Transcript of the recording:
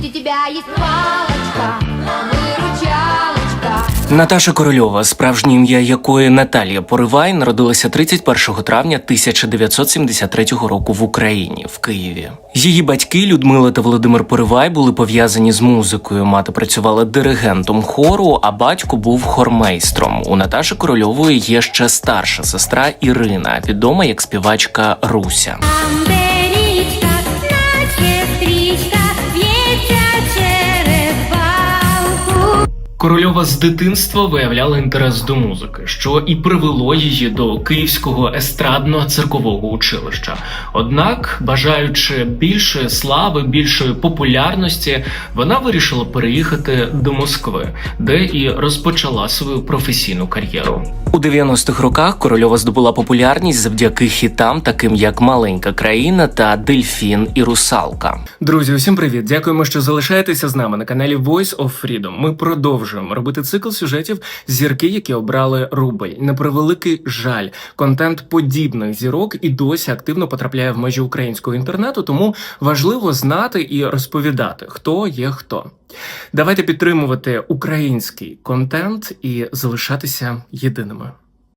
У тебя есть палочка, выручалочка. Наташа Корольова, справжнє ім'я якої Наталія Поривай, народилася 31 травня 1973 року в Україні в Києві. Її батьки Людмила та Володимир Поривай були пов'язані з музикою. Мати працювала диригентом хору, а батько був хормейстром. У Наташі Корольової є ще старша сестра Ірина, відома як співачка Руся. Корольова з дитинства виявляла інтерес до музики, що і привело її до Київського естрадно циркового училища. Однак, бажаючи більшої слави, більшої популярності, вона вирішила переїхати до Москви, де і розпочала свою професійну кар'єру. У 90-х роках Корольова здобула популярність завдяки хітам, таким як Маленька країна та Дельфін і Русалка. Друзі, усім привіт! Дякуємо, що залишаєтеся з нами на каналі Voice of Freedom. Ми продовжуємо робити цикл сюжетів зірки, які обрали рубль. На превеликий жаль, контент подібних зірок і досі активно потрапляє в межі українського інтернету, тому важливо знати і розповідати, хто є хто. Давайте підтримувати український контент і залишатися єдиними.